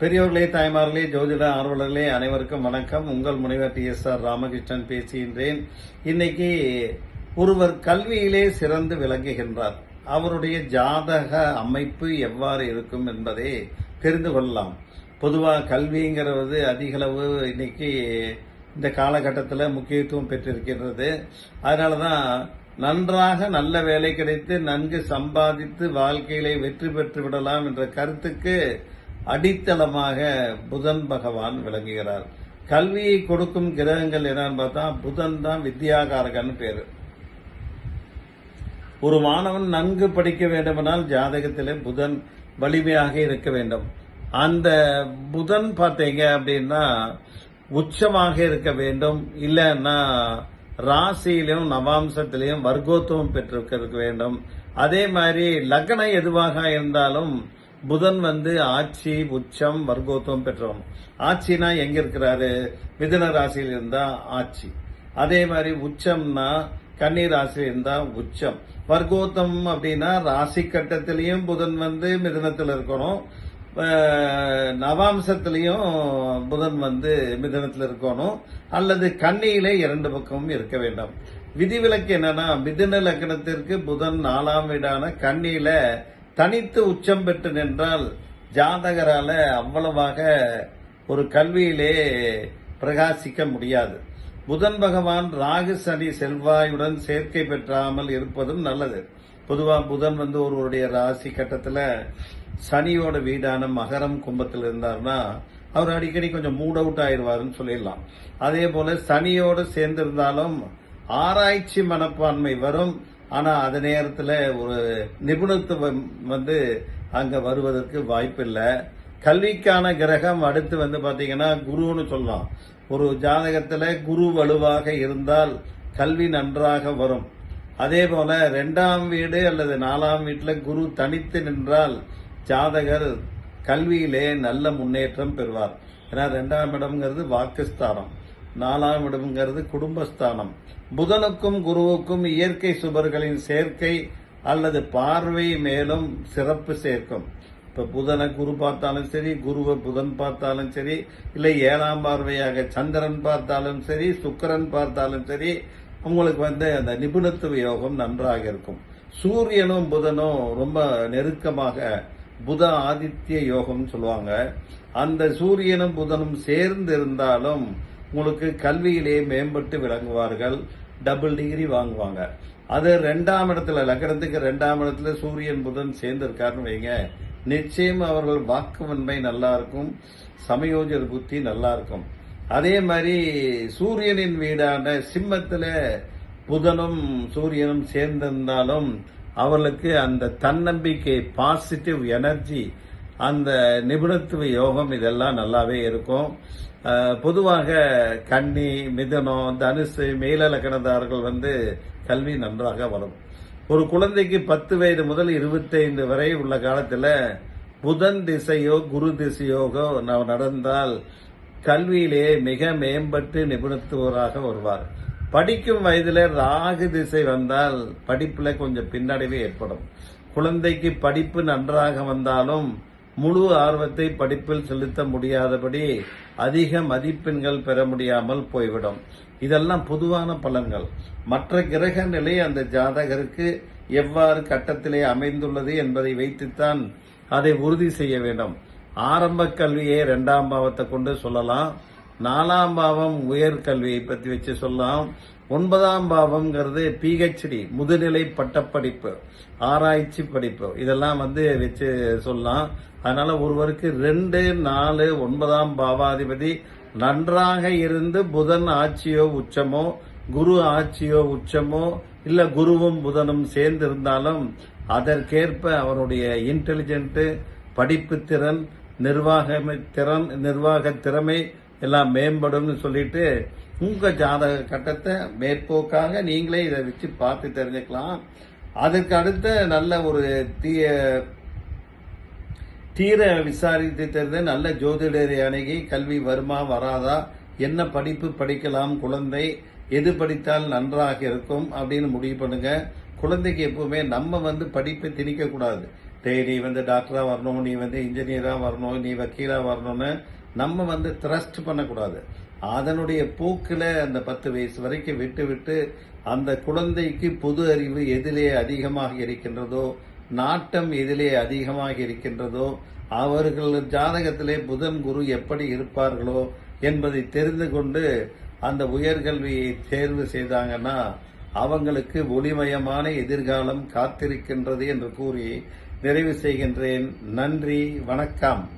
பெரியோர்களே தாய்மார்களே ஜோதிட ஆர்வலர்களே அனைவருக்கும் வணக்கம். உங்கள் முனைவர் டி. எஸ். ஆர். ராமகிருஷ்ணன் பேசுகின்றேன். இன்னைக்கு ஒருவர் கல்வியிலே சிறந்து விளங்குகின்றார். அவருடைய ஜாதக அமைப்பு எவ்வாறு இருக்கும் என்பதை தெரிந்து கொள்ளலாம். பொதுவாக கல்விங்கிறது அதிகளவு இன்னைக்கு இந்த காலகட்டத்தில் முக்கியத்துவம் பெற்றிருக்கின்றது. அதனால தான் நன்றாக நல்ல வேலை கிடைத்து நன்கு சம்பாதித்து வாழ்க்கையிலே வெற்றி பெற்று விடலாம் என்ற கருத்துக்கு அடித்தளமாக புதன் பகவான் விளங்குகிறார். கல்வியை கொடுக்கும் கிரகங்கள் என்னன்னு பார்த்தா புதன் தான் வித்யாகாரகன் பேரு. ஒரு மாணவன் நன்கு படிக்க வேண்டுமானால் ஜாதகத்திலே புதன் வலிமையாக இருக்க வேண்டும். அந்த புதன் பார்த்தீங்க அப்படின்னா உச்சமாக இருக்க வேண்டும். இல்லைன்னா ராசியிலையும் நவாம்சத்திலையும் வர்க்கோத்துவம் பெற்றிருக்க வேண்டும். அதே மாதிரி லக்னம் எதுவாக இருந்தாலும் புதன் வந்து ஆட்சி உச்சம் வர்க்கோத்தம் பெற்றவன். ஆட்சினா எங்க இருக்கிறாரு? மிதுன ராசியில் இருந்தா ஆட்சி. அதே மாதிரி உச்சம்னா கன்னி ராசி இருந்தா உச்சம். வர்க்கோத்தம் அப்படின்னா ராசி கட்டத்திலையும் புதன் வந்து மிதுனத்தில் இருக்கணும். நவாம்சத்திலையும் புதன் வந்து மிதனத்தில் இருக்கணும். அல்லது கண்ணியிலே இரண்டு பக்கமும் இருக்க வேண்டும். விதிவிலக்கு என்னன்னா மிதுன லக்னத்திற்கு புதன் நாலாம் வீடான கண்ணியில தனித்து உச்சம் பெற்று நின்றால் ஜாதகரால் அவ்வளவாக ஒரு கல்வியிலே பிரகாசிக்க முடியாது. புதன் பகவான் ராகு சனி செல்வாயுடன் சேர்க்கை பெற்றாமல் இருப்பதும் நல்லது. பொதுவாக புதன் வந்து ஒருவருடைய ராசி கட்டத்தில் சனியோட வீடான மகரம் கும்பத்தில் இருந்தார்னா அவர் அடிக்கடி கொஞ்சம் மூட் அவுட் ஆயிடுவாருன்னு சொல்லிடலாம். அதே போல சனியோடு சேர்ந்திருந்தாலும் ஆராய்ச்சி மனப்பான்மை வரும். ஆனா அந்த நேரத்துல ஒரு நிபுணத்துவம் வந்து அங்க வருவதற்கு வாய்ப்பில்லை. கல்விக்கான கிரகம் அடுத்து வந்து பாத்தீங்கன்னா குருன்னு சொல்லலாம். ஒரு ஜாதகத்துல குரு வலுவாக இருந்தால் கல்வி நன்றாக வரும். அதே போல ரெண்டாம் வீடு அல்லது நாலாம் வீட்டுல குரு தனித்து நின்றால் ஜாதகர் கல்வியிலே நல்ல முன்னேற்றம் பெறுவார். ஏன்னா ரெண்டாம் இடம்ங்கிறது வாக்குஸ்தானம். நாலாம் இடம்ங்கிறது குடும்பஸ்தானம். புதனுக்கும் குருவுக்கும் இயற்கை சுபர்களின் சேர்க்கை அல்லது பார்வை மேலும் சிறப்பு சேர்க்கும். இப்போ புதனை குரு பார்த்தாலும் சரி குருவை புதன் பார்த்தாலும் சரி இல்லை ஏழாம் பார்வையாக சந்திரன் பார்த்தாலும் சரி சுக்கரன் பார்த்தாலும் சரி உங்களுக்கு வந்து அந்த நிபுணத்துவ யோகம் நன்றாக இருக்கும். சூரியனும் புதனும் ரொம்ப நெருக்கமாக புத ஆதித்ய யோகம்னு சொல்லுவாங்க. அந்த சூரியனும் புதனும் சேர்ந்து இருந்தாலும் உங்களுக்கு கல்வியிலே மேம்பட்டு விளங்குவார்கள் டபுள் டிகிரி வாங்குவாங்க. அது ரெண்டாம் இடத்துல லக்னத்துக்கு ரெண்டாம் இடத்துல சூரியன் புதன் சேர்ந்திருக்காருன்னு வைங்க. நிச்சயம் அவர்கள் வாக்குவன்மை நல்லா இருக்கும் சமயோஜர் புத்தி நல்லா இருக்கும். அதே மாதிரி சூரியனின் வீடான சிம்மத்தில் புதனும் சூரியனும் சேர்ந்திருந்தாலும் அவர்களுக்கு அந்த தன்னம்பிக்கை பாசிட்டிவ் எனர்ஜி அந்த நிபுணத்துவ யோகம் இதெல்லாம் நல்லாவே இருக்கும். பொதுவாக கன்னி மிதனம் தனுசு மேலலக்கணதாரர்கள் வந்து கல்வி நன்றாக வரும். ஒரு குழந்தைக்கு பத்து வயது முதல் இருபத்தைந்து வரை உள்ள காலத்தில் புதன் திசையோ குரு திசையோகோ ந- நடந்தால் கல்வியிலே மிக மேம்பட்டு நிபுணத்துவராக வருவார். படிக்கும் வயதில் ராகு திசை வந்தால் படிப்பில் கொஞ்சம் பின்னடைவு ஏற்படும். குழந்தைக்கு படிப்பு நன்றாக வந்தாலும் முழு ஆர்வத்தை படிப்பில் செலுத்த முடியாதபடி அதிக மதிப்பெண்கள் பெற முடியாமல் போய்விடும். இதெல்லாம் பொதுவான பலன்கள். மற்ற கிரக நிலை அந்த ஜாதகருக்கு எவ்வாறு கட்டத்திலே அமைந்துள்ளது என்பதை வைத்துத்தான் அதை உறுதி செய்ய வேண்டும். ஆரம்ப கல்வியை இரண்டாம் பாவத்தை கொண்டு சொல்லலாம். நாலாம் பாவம் உயர்கல்வியை பற்றி வச்சு சொல்லலாம். ஒன்பதாம் பாவம்ங்கிறது பிஹெச்டி முதுநிலை பட்டப்படிப்பு ஆராய்ச்சி படிப்பு. இதெல்லாம் வந்து வச்சு சொல்லலாம். அதனால ஒருவருக்கு ரெண்டு நாலு ஒன்பதாம் பாவாதிபதி நன்றாக இருந்து புதன் ஆட்சியோ உச்சமோ குரு ஆட்சியோ உச்சமோ இல்ல குருவும் புதனும் சேர்ந்து இருந்தாலும் அதற்கேற்ப அவருடைய இன்டெலிஜென்ட் படிப்பு திறன் நிர்வாக திறன் நிர்வாக திறமை எல்லாம் மேம்படும்னு சொல்லிட்டு உங்க ஜாதக கட்டத்தை மேற்போக்காக நீங்களே இதை வச்சு பார்த்து தெரிஞ்சுக்கலாம். அதுக்கு அடுத்த நல்ல ஒரு தீய தீர விசாரித்து தெரிந்த நல்ல ஜோதிடரை அணுகி கல்வி வருமா வராதா என்ன படிப்பு படிக்கலாம் குழந்தை எது படித்தால் நன்றாக இருக்கும் அப்படின்னு முடிவு பண்ணுங்க. குழந்தைக்கு எப்பவுமே நம்ம வந்து படிப்பை திணிக்க கூடாது நீ வந்து டாக்டரா வரணும் நீ வந்து இன்ஜினியரா வரணும் நீ வக்கீலா வரணும்னு நம்ம வந்து த்ரஸ்ட் பண்ணக்கூடாது. அதனுடைய போக்கில் அந்த பத்து வயசு வரைக்கும் விட்டுவிட்டு அந்த குழந்தைக்கு பொது அறிவு எதிலே அதிகமாக இருக்கின்றதோ நாட்டம் எதிலே அதிகமாக இருக்கின்றதோ அவர்கள் ஜாதகத்திலே புதன் குரு எப்படி இருப்பார்களோ என்பதை தெரிந்து கொண்டு அந்த உயர்கல்வியை தேர்வு செய்தாங்கன்னா அவங்களுக்கு ஒளிமயமான எதிர்காலம் காத்திருக்கின்றது என்று கூறி நிறைவு செய்கின்றேன். நன்றி வணக்கம்.